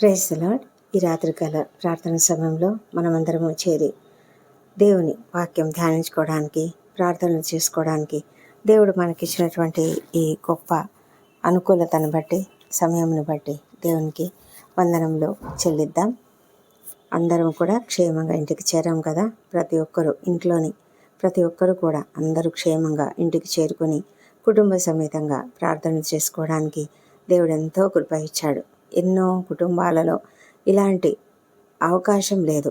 ప్రేస్తలో ఈ రాత్రికాల ప్రార్థన సమయంలో మనమందరము చేరి దేవుని వాక్యం ధ్యానించుకోవడానికి ప్రార్థనలు చేసుకోవడానికి దేవుడు మనకిచ్చినటువంటి ఈ గొప్ప అనుకూలతను బట్టి సమయంను బట్టి దేవునికి వందనంలో చెల్లిద్దాం. అందరం కూడా క్షేమంగా ఇంటికి చేరాం కదా. ప్రతి ఒక్కరూ ఇంట్లోని ప్రతి ఒక్కరూ కూడా అందరూ క్షేమంగా ఇంటికి చేరుకొని కుటుంబ సమేతంగా ప్రార్థన చేసుకోవడానికి దేవుడు ఎంతో కృప ఇచ్చాడు. ఎన్నో కుటుంబాలలో ఇలాంటి అవకాశం లేదు.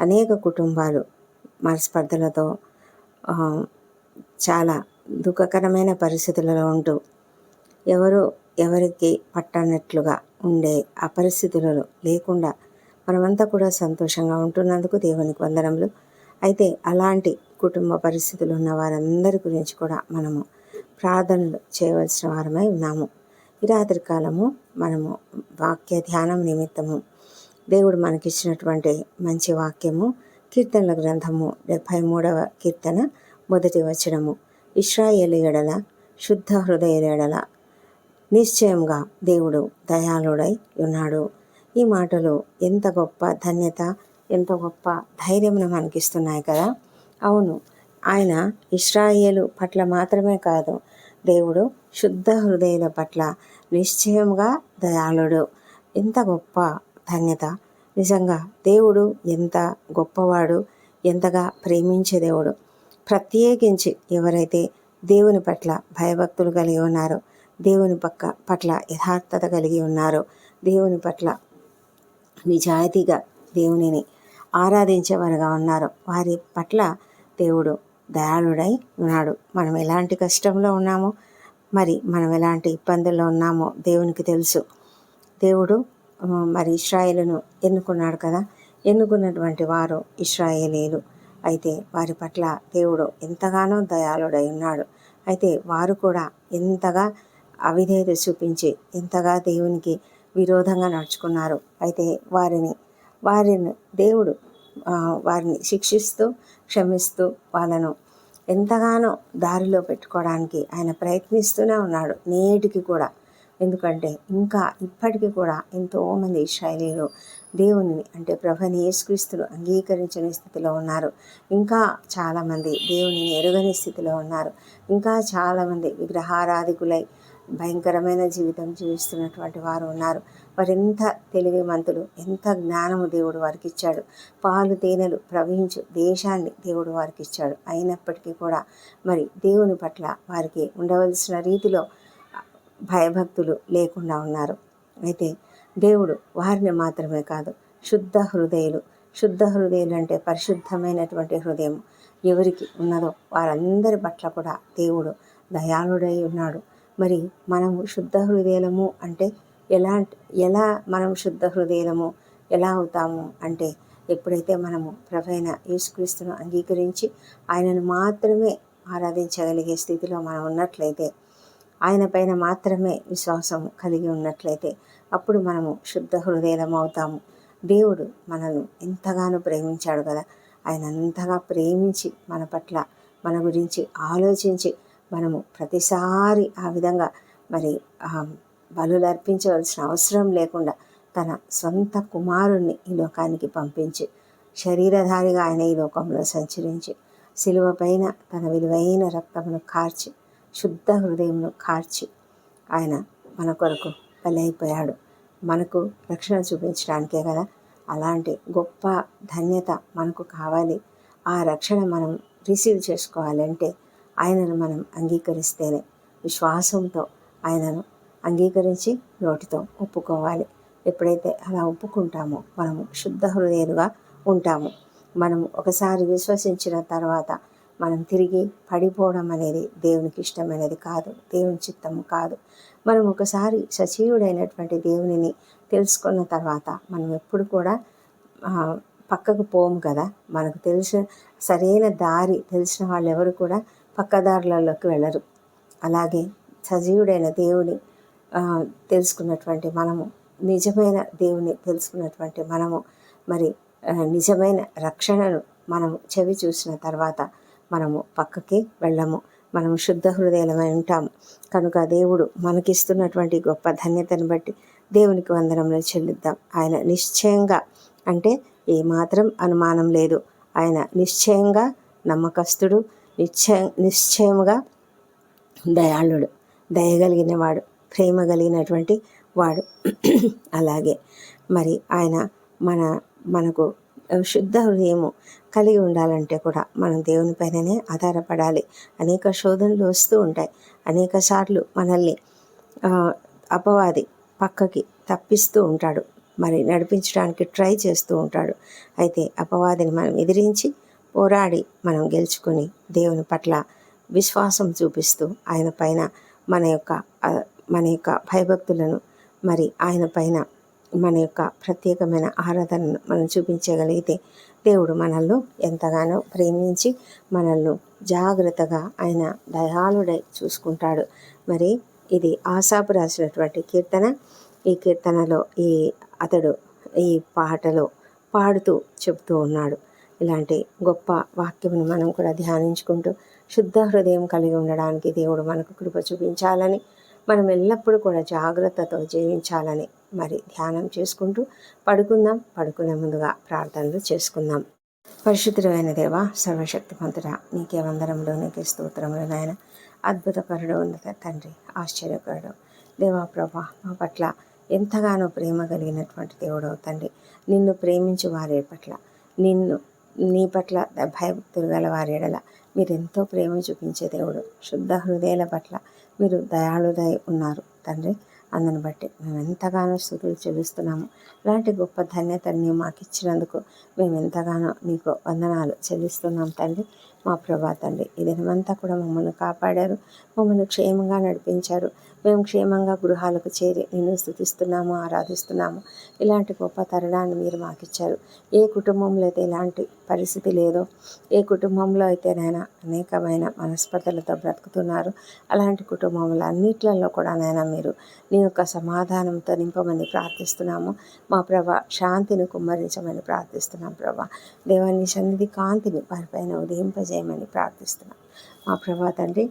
అనేక కుటుంబాలు మనస్పర్ధలతో చాలా దుఃఖకరమైన పరిస్థితులలో ఉంటూ ఎవరు ఎవరికి పట్టనట్లుగా ఉండే ఆ పరిస్థితులలో లేకుండా మనమంతా కూడా సంతోషంగా ఉంటున్నందుకు దేవునికి వందనములు. అయితే అలాంటి కుటుంబ పరిస్థితులు ఉన్న వారందరి గురించి కూడా మనము ప్రార్థనలు చేయవలసిన వారమై ఉన్నాము. ఈ రాత్రి కాలము మనము వాక్య ధ్యానం నిమిత్తము. దేవుడు మనకిచ్చినటువంటి మంచి వాక్యము కీర్తనల గ్రంథము డెబ్భై మూడవ కీర్తన మొదటి వచనము. ఇస్రాయేలు ఎడల శుద్ధ హృదయ ఎడల నిశ్చయంగా దేవుడు దయాళుడై ఉన్నాడు. ఈ మాటలు ఎంత గొప్ప ధన్యత ఎంత గొప్ప ధైర్యం మనకిస్తున్నాయి కదా. అవును ఆయన ఇస్రాయేలు పట్ల మాత్రమే కాదు దేవుడు శుద్ధ హృదయుల పట్ల నిశ్చయంగా దయాళుడు. ఎంత గొప్ప ధన్యత. నిజంగా దేవుడు ఎంత గొప్పవాడు ఎంతగా ప్రేమించే దేవుడు. ప్రత్యేకించి ఎవరైతే దేవుని పట్ల భయభక్తులు కలిగి ఉన్నారో దేవుని పక్క పట్ల యథార్థత కలిగి ఉన్నారో దేవుని పట్ల నిజాయితీగా దేవునిని ఆరాధించేవారుగా ఉన్నారు వారి పట్ల దేవుడు దయాళుడై ఉన్నాడు. మనం ఎలాంటి కష్టంలో ఉన్నామో మరి మనం ఎలాంటి ఇబ్బందుల్లో ఉన్నామో దేవునికి తెలుసు. దేవుడు మరి ఇస్రాయేలును ఎన్నుకున్నాడు కదా? ఎన్నుకున్నటువంటి వారు ఇస్రాయేలీలు అయితే వారి పట్ల దేవుడు ఎంతగానో దయాళుడై ఉన్నాడు. అయితే వారు కూడా ఎంతగా అవిధేయత చూపించి ఎంతగా దేవునికి విరోధంగా నడుచుకున్నారు. అయితే వారిని వారిని దేవుడు వారిని శిక్షిస్తూ క్షమిస్తూ వాళ్ళను ఎంతగానో దారిలో పెట్టుకోవడానికి ఆయన ప్రయత్నిస్తూనే ఉన్నాడు నేటికి కూడా. ఎందుకంటే ఇంకా ఇప్పటికీ కూడా ఎంతోమంది ఇస్రాయలీలు దేవుని అంటే ప్రభుని యేసుక్రీస్తును అంగీకరించని స్థితిలో ఉన్నారు. ఇంకా చాలామంది దేవుని ఎరుగని స్థితిలో ఉన్నారు. ఇంకా చాలామంది విగ్రహారాధికులై భయంకరమైన జీవితం జీవిస్తున్నటువంటి వారు ఉన్నారు. వారెంత తెలివిమంతులు ఎంత జ్ఞానము దేవుడు వారికి ఇచ్చాడు పాలు తేనెలు ప్రవహించు దేశాన్ని దేవుడు వారికి ఇచ్చాడు అయినప్పటికీ కూడా మరి దేవుని పట్ల వారికి ఉండవలసిన రీతిలో భయభక్తులు లేకుండా ఉన్నారు. అయితే దేవుడు వారిని మాత్రమే కాదు శుద్ధ హృదయులు. శుద్ధ హృదయులు అంటే పరిశుద్ధమైనటువంటి హృదయం ఎవరికి ఉన్నదో వారందరి పట్ల కూడా దేవుడు దయాళుడై ఉన్నాడు. మరి మనము శుద్ధ హృదయము అంటే ఎలా ఎలా మనం శుద్ధ హృదయము ఎలా అవుతాము అంటే ఎప్పుడైతే మనము ప్రభైన యేసుక్రీస్తును అంగీకరించి ఆయనను మాత్రమే ఆరాధించగలిగే స్థితిలో మనం ఉన్నట్లయితే ఆయన పైన మాత్రమే విశ్వాసం కలిగి ఉన్నట్లయితే అప్పుడు మనము శుద్ధ హృదయం అవుతాము. దేవుడు మనల్ని ఎంతగానో ప్రేమించాడు కదా ఆయన అంతగా ప్రేమించి మన పట్ల మన గురించి ఆలోచించి మనము ప్రతిసారి ఆ విధంగా మరి బలులర్పించవలసిన అవసరం లేకుండా తన సొంత కుమారుణ్ణి ఈ లోకానికి పంపించి శరీరధారిగా ఆయన ఈ లోకంలో సంచరించి శిలువ పైన తన విలువైన రక్తమును కార్చి శుద్ధ హృదయంను కార్చి ఆయన మన కొరకు బలైపోయాడు. మనకు రక్షణ చూపించడానికే కదా? అలాంటి గొప్ప ధన్యత మనకు కావాలి. ఆ రక్షణ మనం రిసీవ్ చేసుకోవాలంటే ఆయనను మనం అంగీకరిస్తేనే విశ్వాసంతో ఆయనను అంగీకరించి నోటితో ఒప్పుకోవాలి. ఎప్పుడైతే అలా ఒప్పుకుంటామో మనము శుద్ధ హృదయులుగా ఉంటాము. మనం ఒకసారి విశ్వసించిన తర్వాత మనం తిరిగి పడిపోవడం అనేది దేవునికి ఇష్టమైనది కాదు దేవుని చిత్తము కాదు. మనం ఒకసారి సజీవుడైనటువంటి దేవునిని తెలుసుకున్న తర్వాత మనం ఎప్పుడు కూడా పక్కకు పోము కదా. మనకు తెలిసిన సరైన దారి తెలిసిన వాళ్ళు ఎవరు కూడా పక్కదారులలోకి వెళ్ళరు. అలాగే సజీవుడైన దేవుని తెలుసుకున్నటువంటి మనము నిజమైన దేవుని తెలుసుకున్నటువంటి మనము మరి నిజమైన రక్షణను మనము చెవి చూసిన తర్వాత మనము పక్కకి వెళ్ళము. మనము శుద్ధ హృదయమై ఉంటాము. కనుక దేవుడు మనకిస్తున్నటువంటి గొప్ప ధన్యతను బట్టి దేవునికి వందనములు చెల్లిద్దాం. ఆయన నిశ్చయంగా అంటే ఏమాత్రం అనుమానం లేదు. ఆయన నిశ్చయంగా నమ్మకస్తుడు నిశ్చయ నిశ్చయముగా దయాళుడు దయగలిగినవాడు. ప్రేమ కలిగినటువంటి వాడు. అలాగే మరి ఆయన మన మనకు శుద్ధ హృదయము కలిగి ఉండాలంటే కూడా మనం దేవుని పైననే ఆధారపడాలి. అనేక శోధనలు వస్తూ ఉంటాయి. అనేక సార్లు మనల్ని అపవాది పక్కకి తప్పిస్తూ ఉంటాడు. మరి నడిపించడానికి ట్రై చేస్తూ ఉంటాడు. అయితే అపవాదిని మనం ఎదిరించి పోరాడి మనం గెలుచుకొని దేవుని పట్ల విశ్వాసం చూపిస్తూ ఆయన పైన మన యొక్క మన యొక్క భయభక్తులను మరి ఆయన పైన మన యొక్క ప్రత్యేకమైన ఆరాధనను మనం చూపించగలిగితే దేవుడు మనల్ని ఎంతగానో ప్రేమించి మనల్ని జాగ్రత్తగా ఆయన దయాళుడై చూసుకుంటాడు. మరి ఇది ఆశాపు రాసినటువంటి కీర్తన. ఈ కీర్తనలో ఈ అతడు ఈ పాటలో పాడుతూ చెబుతూ ఉన్నాడు. ఇలాంటి గొప్ప వాక్యమును మనం కూడా ధ్యానించుకుంటూ శుద్ధ హృదయం కలిగి ఉండడానికి దేవుడు మనకు కృప చూపించాలని మనం ఎల్లప్పుడూ కూడా జాగ్రత్తతో జీవించాలని మరి ధ్యానం చేసుకుంటూ పడుకుందాం. పడుకునే ముందుగా ప్రార్థనలు చేసుకుందాం. పరిశుద్ధుడైన దేవ సర్వశక్తిమంతుడ నీకే వందరంలో నీకే స్తోత్రములు నాయన. అద్భుతకరుడు ఉన్నత తండ్రి ఆశ్చర్యకరుడు. దేవా ప్రభా మా పట్ల ఎంతగానో ప్రేమ కలిగినటువంటి దేవుడు తండ్రి నిన్ను ప్రేమించు వారి పట్ల నిన్ను నీ పట్ల భయభక్తులు గల వారి ఎడల మీరెంతో ప్రేమ చూపించే దేవుడు శుద్ధ హృదయాల పట్ల మీరు దయాళుదై ఉన్నారు తండ్రి. అందుని బట్టి మేము ఎంతగానో స్థుతులు చెల్లిస్తున్నాము. ఇలాంటి గొప్ప ధన్యతని మాకు ఇచ్చినందుకు మేము ఎంతగానో నీకు వందనాలు చెల్లిస్తున్నాం తండ్రి. మా ప్రభా తండ్రి ఈ దినమంతా కూడా మమ్మల్ని కాపాడారు. మమ్మల్ని క్షేమంగా నడిపించారు. మేము క్షేమంగా గృహాలకు చేరి నిన్ను స్థుతిస్తున్నాము ఆరాధిస్తున్నాము. ఇలాంటి గొప్ప తరుణాన్ని మీరు మాకు ఇచ్చారు ఏ కుటుంబంలో అయితే ఇలాంటి పరిస్థితి లేదో ఏ కుటుంబంలో అయితే నైనా అనేకమైన మనస్పర్ధలతో బ్రతుకుతున్నారు అలాంటి కుటుంబంలో అన్నిట్లలో కూడా నైనా మీరు నీ యొక్క సమాధానంతో నింపమని ప్రార్థిస్తున్నాము. మా ప్రభ శాంతిని కుమ్మరించమని ప్రార్థిస్తున్నాం ప్రభా. దేవాన్ని సన్నిధి కాంతిని వారిపైన ఉదయింపజేయమని ప్రార్థిస్తున్నాం. మా ప్రభా తండ్రి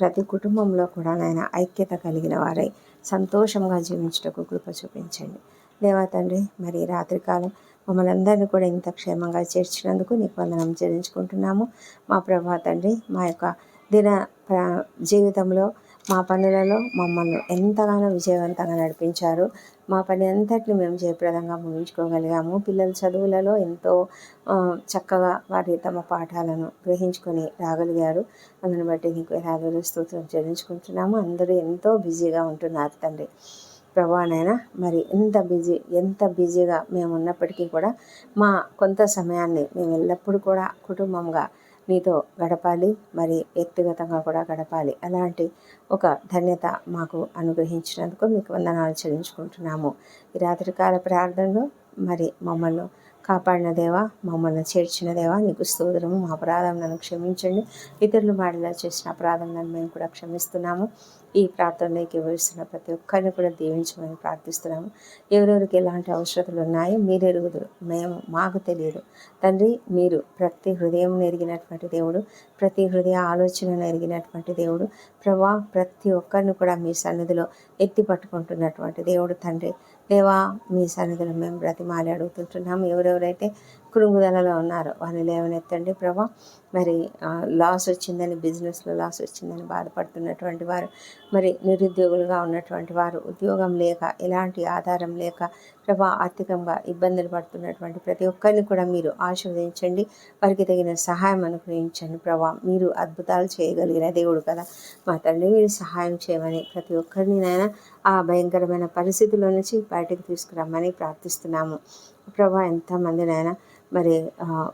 ప్రతి కుటుంబంలో కూడా నాయన ఐక్యత కలిగిన వారై సంతోషంగా జీవించటకు కృప చూపించండి. దేవా తండ్రి మరి రాత్రికాలం మమ్మల్ని అందరినీ కూడా ఇంత క్షేమంగా చేర్చినందుకు నీకు వందనం చెల్లించుకుంటున్నాము. మా ప్రభా తండ్రి మా యొక్క దిన జీవితంలో మా పనులలో మమ్మల్ని ఎంతగానో విజయవంతంగా నడిపించారు. మా పని అంతటిని మేము జయప్రదంగా ముగించుకోగలిగాము. పిల్లల చదువులలో ఎంతో చక్కగా వారి తమ పాఠాలను గ్రహించుకొని రాగలిగారు. అందుని బట్టి నీకు ఎలాగో స్తోత్రం చెల్లించుకుంటున్నాము. అందరూ ఎంతో బిజీగా ఉంటున్నారు తండ్రి. ప్రభానైనా మరి ఎంత బిజీ ఎంత బిజీగా మేము ఉన్నప్పటికీ కూడా మా కొంత సమయాన్ని మేము ఎల్లప్పుడూ కూడా కుటుంబంగా నీతో గడపాలి మరి వ్యక్తిగతంగా కూడా గడపాలి. అలాంటి ఒక ధన్యత మాకు అనుగ్రహించినందుకు మీకు వందనాలు చెల్లించుకుంటున్నాము. ఈ రాత్రికాల ప్రార్థనలో మరి మమ్మల్ని కాపాడిన దేవా మమ్మల్ని చేర్చిన దేవా నీకు స్తోత్రము మా అపరాధం క్షమించండి. ఇతరులు మాడిలా చేసిన అపరాధం మేము కూడా క్షమిస్తున్నాము. ఈ ప్రార్థనలోకి వేస్తున్న ప్రతి ఒక్కరిని కూడా దీవించమని ప్రార్థిస్తున్నాము. ఎవరెవరికి ఎలాంటి అవసరతలు ఉన్నాయో మీరు ఎరుగుదురు. మేము మాకు తెలియదు. తండ్రి మీరు ప్రతి హృదయం ఎరిగినటువంటి దేవుడు ప్రతి హృదయ ఆలోచనను ఎరిగినటువంటి దేవుడు. ప్రభా ప్రతి ఒక్కరిని కూడా మీ సన్నిధిలో ఎత్తి పట్టుకుంటున్నటువంటి దేవుడు తండ్రి. దేవా మీ సన్నిధిలో మేము బ్రతిమాలి అడుగుతుంటున్నాం. ఎవరెవరైతే కృంగుదలలో ఉన్నారు. వారిని లేవనెత్తండి ప్రభా. మరి లాస్ వచ్చిందని బిజినెస్లో లాస్ వచ్చిందని బాధపడుతున్నటువంటి వారు మరి నిరుద్యోగులుగా ఉన్నటువంటి వారు ఉద్యోగం లేక ఎలాంటి ఆధారం లేక ప్రభా ఆర్థికంగా ఇబ్బందులు పడుతున్నటువంటి ప్రతి ఒక్కరిని కూడా మీరు ఆశీర్వదించండి. వారికి తగిన సహాయం అనుగ్రహించండి ప్రభా. మీరు అద్భుతాలు చేయగలిగిన దేవుడు కదా. మా తండ్రి మీరు సహాయం చేయమని ప్రతి ఒక్కరిని నాయన ఆ భయంకరమైన పరిస్థితుల నుంచి బయటకు తీసుకురమ్మని ప్రార్థిస్తున్నాము. ప్రభా ఎంతమంది నాయన మరి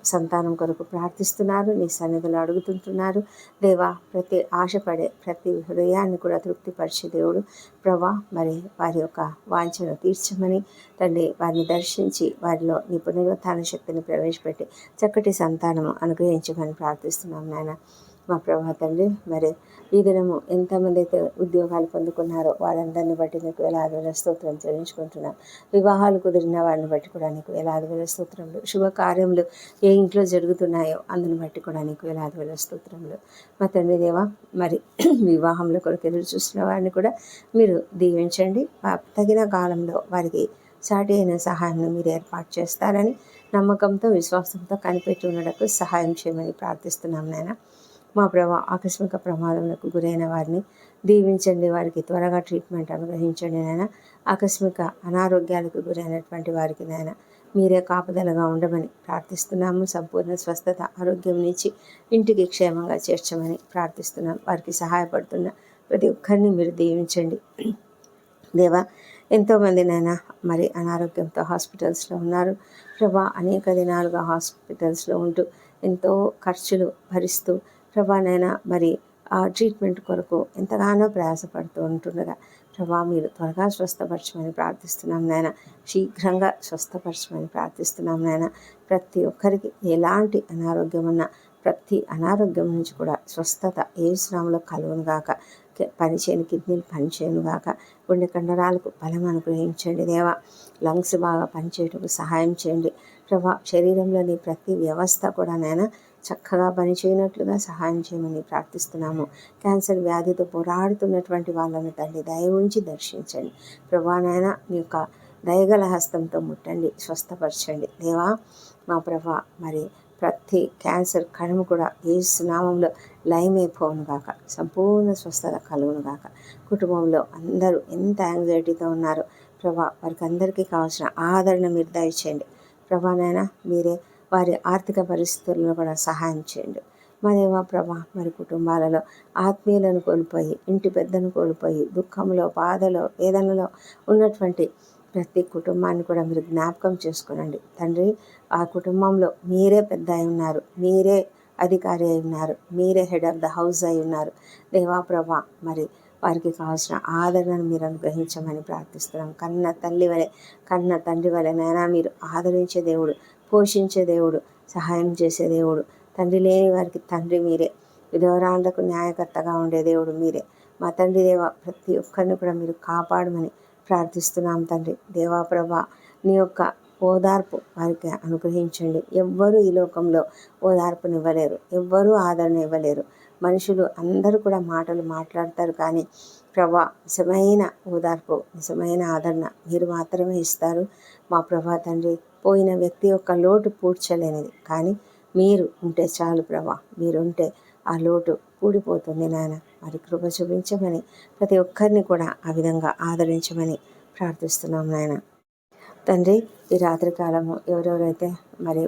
సంతానం కొరకు ప్రార్థిస్తున్నారు. నీ సన్నిధిలో అడుగుతుంటున్నారు. దేవా ప్రతి ఆశపడే ప్రతి హృదయాన్ని కూడా తృప్తిపరిచే దేవుడు. ప్రభా మరి వారి యొక్క వాంఛను తీర్చమని తండ్రి వారిని దర్శించి వారిలో నీ పునరుత్థాన శక్తిని ప్రవేశపెట్టి చక్కటి సంతానము అనుగ్రహించమని ప్రార్థిస్తున్నాం నాయన. మా ప్రభా తండ్రి మరి ఈ దినము ఎంతమంది అయితే ఉద్యోగాలు పొందుకున్నారో వారందరిని బట్టి నీకు వేలాది వేల స్తోత్రం చెల్లించుకుంటున్నాం. వివాహాలు కుదిరిన వారిని బట్టి కూడా నీకు వేలాది వేల స్తోత్రములు శుభకార్యములు ఏ ఇంట్లో జరుగుతున్నాయో అందుని బట్టి కూడా నీకు వేలాది వేల స్తోత్రములు. మా తండ్రి దేవా మరి వివాహంలో కొరకు ఎదురు చూస్తున్న వారిని కూడా మీరు దీవించండి. తగిన కాలంలో వారికి సాటి అయిన సహాయాన్ని మీరు ఏర్పాటు చేస్తారని నమ్మకంతో విశ్వాసంతో కనిపెట్టి ఉండటకు సహాయం చేయమని ప్రార్థిస్తున్నాం నాయన. మా ప్రభా ఆకస్మిక ప్రమాదములకు గురైన వారిని దీవించండి. వారికి త్వరగా ట్రీట్మెంట్ అనుగ్రహించండి నాయన. ఆకస్మిక అనారోగ్యాలకు గురైనటువంటి వారికి నాయన మీరే కాపుదలగా ఉండమని ప్రార్థిస్తున్నాము. సంపూర్ణ స్వస్థత ఆరోగ్యం నుంచి ఇంటికి క్షేమంగా చేర్చమని ప్రార్థిస్తున్నాం వారికి సహాయపడుతున్న ప్రతి ఒక్కరిని మీరు దీవించండి. దేవా ఎంతోమంది నైనా మరి అనారోగ్యంతో హాస్పిటల్స్లో ఉన్నారు. ప్రభా అనేక దినాలుగా హాస్పిటల్స్లో ఉంటూ ఎంతో ఖర్చులు భరిస్తూ ప్రభానైనా మరి ఆ ట్రీట్మెంట్ కొరకు ఎంతగానో ప్రయాసపడుతూ ఉంటుండగా ప్రభా మీరు త్వరగా స్వస్థపరచమని ప్రార్థిస్తున్నాం నాయన. శీఘ్రంగా స్వస్థపరచమని ప్రార్థిస్తున్నాం నాయన. ప్రతి ఒక్కరికి ఎలాంటి అనారోగ్యం ఉన్నా ప్రతి అనారోగ్యం నుంచి కూడా స్వస్థత ఏ శ్రమంలో కలుగును గాక. పనిచేయని కిడ్నీలు పనిచేయను గాక. గుండె కండరాలకు బలం అనుగ్రహించండి దేవా. లంగ్స్ బాగా పనిచేయటకు సహాయం చేయండి. ప్రభా శరీరంలోని ప్రతి వ్యవస్థ కూడా నేను చక్కగా పనిచేయనట్లుగా సహాయం చేయమని ప్రార్థిస్తున్నాము. క్యాన్సర్ వ్యాధితో పోరాడుతున్నటువంటి వాళ్ళను తండ్రి దయ ఉంచి దర్శించండి. ప్రభా నాయన మీ యొక్క దయగల హస్తంతో ముట్టండి స్వస్థపరచండి. దేవా మా ప్రభా మరి ప్రతి క్యాన్సర్ కణము కూడా ఏ సునామంలో లయమైపోవును గాక సంపూర్ణ స్వస్థత కలుగును గాక. కుటుంబంలో అందరూ ఎంత యాంగ్జైటీతో ఉన్నారో ప్రభా వారికి అందరికీ కావాల్సిన ఆదరణ మీరు దయచేయండి. ప్రభానైనా మీరే వారి ఆర్థిక పరిస్థితులను కూడా సహాయం చేయండి. మరేవా ప్రభా మరి కుటుంబాలలో ఆత్మీయులను కోల్పోయి ఇంటి పెద్దను కోల్పోయి దుఃఖంలో బాధలో వేదనలో ఉన్నటువంటి ప్రతి కుటుంబాన్ని కూడా మీరు జ్ఞాపకం చేసుకునండి. తండ్రి ఆ కుటుంబంలో మీరే పెద్ద అయి ఉన్నారు మీరే అధికారి అయి ఉన్నారు మీరే హెడ్ ఆఫ్ ద హౌస్ అయి ఉన్నారు. దేవాప్రభ మరి వారికి కావాల్సిన ఆదరణను మీరు అనుగ్రహించమని ప్రార్థిస్తున్నాం. కన్న తల్లి వలె కన్న తండ్రి వలె నైనా మీరు ఆదరించే దేవుడు పోషించే దేవుడు సహాయం చేసే దేవుడు తండ్రి లేని వారికి తండ్రి మీరే విధవరాళ్ళకు న్యాయకర్తగా ఉండే దేవుడు మీరే. మా తండ్రి దేవ ప్రతి ఒక్కరిని కూడా మీరు కాపాడమని ప్రార్థిస్తున్నాం తండ్రి. దేవాప్రభ నీ యొక్క ఓదార్పు వారికి అనుగ్రహించండి. ఎవ్వరూ ఈ లోకంలో ఓదార్పునివ్వలేరు ఎవ్వరూ ఆదరణ ఇవ్వలేరు మనుషులు అందరూ కూడా మాటలు మాట్లాడతారు కానీ ప్రభా నిజమైన ఓదార్పు నిజమైన ఆదరణ మీరు మాత్రమే ఇస్తారు. మా ప్రభా తండ్రి పోయిన వ్యక్తి యొక్క లోటు పూడ్చలేనిది. కానీ మీరు ఉంటే చాలు ప్రభా మీరుంటే ఆ లోటు కూడిపోతుంది నాయన. మరి కృప చూపించమని ప్రతి ఒక్కరిని కూడా ఆ విధంగా ఆదరించమని ప్రార్థిస్తున్నాం నాయన. తండ్రి ఈ రాత్రి కాలము ఎవరెవరైతే మరి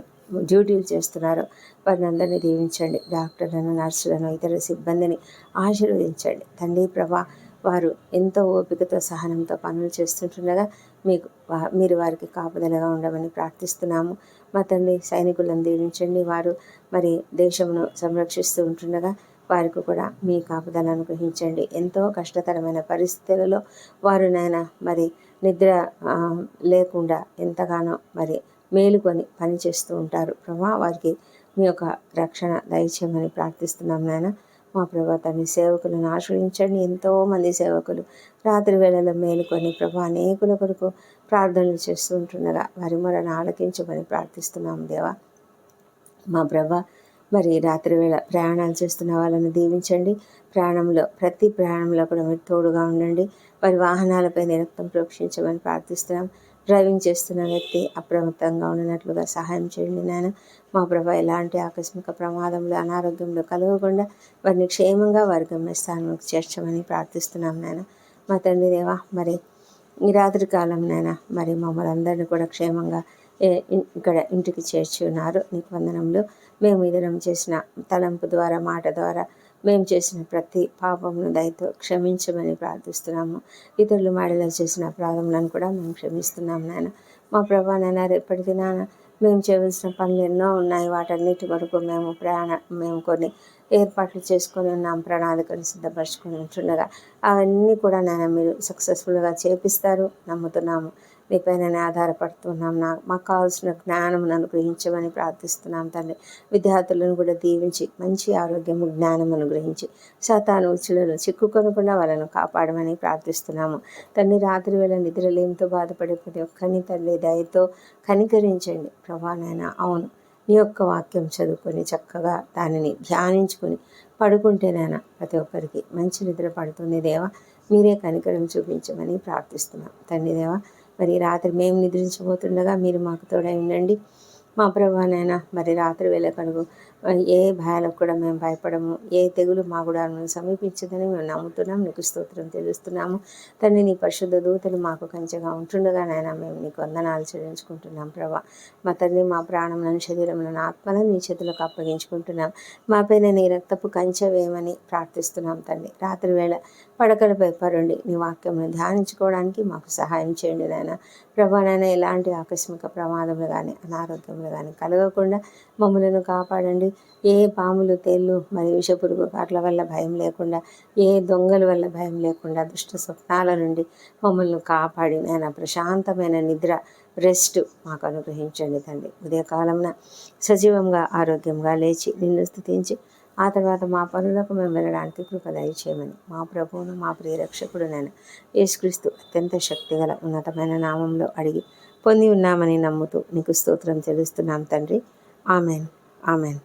డ్యూటీలు చేస్తున్నారో. వారిని అందరినీ దీవించండి. డాక్టర్లను నర్సులను ఇతర సిబ్బందిని ఆశీర్వదించండి. తండ్రి ప్రభా వారు ఎంతో ఓపికతో సహనంతో పనులు చేస్తుంటుండగా మీకు మీరు వారికి కాపుదలగా ఉండమని ప్రార్థిస్తున్నాము. మా తండ్రి సైనికులను దీవించండి. వారు మరి దేశమును సంరక్షిస్తూ ఉంటుండగా వారికి కూడా మీ కాపుదల అనుగ్రహించండి. ఎంతో కష్టతరమైన పరిస్థితులలో వారు నాయన మరి నిద్ర లేకుండా ఎంతగానో మరి మేలుకొని పనిచేస్తూ ఉంటారు. ప్రభా వారికి మీ యొక్క రక్షణ దయచేయమని ప్రార్థిస్తున్నాం నాయన. మా ప్రభా తన సేవకులను ఆశ్రయించండి. ఎంతోమంది సేవకులు రాత్రి వేళలో మేలుకొని ప్రభా అనేకుల కొరకు ప్రార్థనలు చేస్తూ ఉంటుండగా వారి మొరను ఆలకించమని ప్రార్థిస్తున్నాం దేవా. మా ప్రభా మరి రాత్రి వేళ ప్రయాణాలు చేస్తున్న వాళ్ళని దీవించండి. ప్రయాణంలో ప్రతి ప్రయాణంలో కూడా మీరు తోడుగా ఉండండి. వారి వాహనాలపై నిరక్తం ప్రోక్షించమని ప్రార్థిస్తున్నాం. డ్రైవింగ్ చేస్తున్న వ్యక్తి అప్రమత్తంగా ఉన్నట్లుగా సహాయం చేయండి నాయన. మా ప్రభా ఎలాంటి ఆకస్మిక ప్రమాదంలో అనారోగ్యంలో కలగకుండా వారిని క్షేమంగా వారి గమ్యస్థానంలోకి చేర్చమని ప్రార్థిస్తున్నాం నాయన. మా తండ్రి దేవా మరి ఈ రాత్రి కాలం నాయన మరి మమ్మల్ని అందరినీ కూడా క్షేమంగా ఇక్కడ ఇంటికి చేర్చి ఉన్నారు. నీకు వందనంలో మేము ఇదనం చేసిన తలంపు ద్వారా మాట ద్వారా మేము చేసిన ప్రతి పాపమును దయతో క్షమించమని ప్రార్థిస్తున్నాము. ఇతరులు మాడలో చేసిన అపరాధములను కూడా మేము క్షమిస్తున్నాం నాయన. మా ప్రభా నాయన రేపటి నాన్న మేము చేయవలసిన పనులు ఎన్నో ఉన్నాయి. వాటన్నిటి వరకు మేము ప్రయాణ మేము కొన్ని ఏర్పాట్లు చేసుకొని ఉన్నాం. ప్రణాళికను సిద్ధపరచుకొని ఉంటుండగా అవన్నీ కూడా నాయన మీరు సక్సెస్ఫుల్గా చేపిస్తారు. నమ్ముతున్నాము. మీపైననే ఆధారపడుతున్నాం. నా మాకు కావాల్సిన జ్ఞానం అనుగ్రహించమని ప్రార్థిస్తున్నాం తండ్రి. విద్యార్థులను కూడా దీవించి మంచి ఆరోగ్యము జ్ఞానం అనుగ్రహించి శాతాను ఉచ్చులలో చిక్కుకొనకుండా వాళ్ళను కాపాడమని ప్రార్థిస్తున్నాము. తండ్రి రాత్రి వేళ నిద్రలేమితో బాధపడే ప్రతి ఒక్కరిని తండ్రి దయతో కనికరించండి. ప్రభానైనా అవును నీ యొక్క వాక్యం చదువుకొని చక్కగా దానిని ధ్యానించుకొని పడుకుంటేనైనా ప్రతి ఒక్కరికి మంచి నిద్ర పడుతుంది దేవా. మీరే కనికరం చూపించమని ప్రార్థిస్తున్నాం. తండ్రి దేవా మరి రాత్రి మేము నిద్రించబోతుండగా మీరు మాకు తోడై ఉండండి. మా ప్రభానైనా మరి రాత్రి వేళ కనుక ఏ భయాలకు కూడా మేము భయపడము. ఏ తెగులు మా గుడాలను సమీపించదని మేము నమ్ముతున్నాం. నీకు స్తోత్రం తెలుస్తున్నాము. తండ్రి నీ పరిశుద్ధ దూతలు మాకు కంచెగా ఉంటుండగా నాయన మేము నీకు వందనాలు చెల్లించుకుంటున్నాం ప్రభా. మా తండ్రి మా ప్రాణములను శరీరములను ఆత్మలను నీ చేతులకు అప్పగించుకుంటున్నాం. మా పైన నీ రక్తపు కంచె వేయమని ప్రార్థిస్తున్నాం తండ్రి. రాత్రి వేళ పడకలపై పరుండి నీ వాక్యమును ధ్యానించుకోవడానికి మాకు సహాయం చేయండి నాయన. ప్రభానైనా ఎలాంటి ఆకస్మిక ప్రమాదములు కానీ అనారోగ్యములు కానీ కలగకుండా మమ్మలను కాపాడండి. ఏ పాములు తేళ్ళు మరియు విషపురుగు కాట్ల వల్ల భయం లేకుండా ఏ దొంగల వల్ల భయం లేకుండా దుష్ట స్వప్నాల నుండి మమ్మల్ని కాపాడి నాయన. ప్రశాంతమైన నిద్ర రెస్ట్ మాకు అనుగ్రహించండి తండ్రి. ఉదయకాలంన సజీవంగా ఆరోగ్యంగా లేచి నిన్ను స్థుతించి ఆ తర్వాత మా పనులకు మేము వెళ్ళడానికి కృప దయచేయమని. మా ప్రభువును మా ప్రియరక్షకుడు నేను యేసుక్రీస్తు అత్యంత శక్తిగల ఉన్నతమైన నామంలో అడిగి పొంది ఉన్నామని నమ్ముతూ నీకు స్తోత్రం చెల్లిస్తున్నాం తండ్రి. ఆమెన్. ఆమెన్.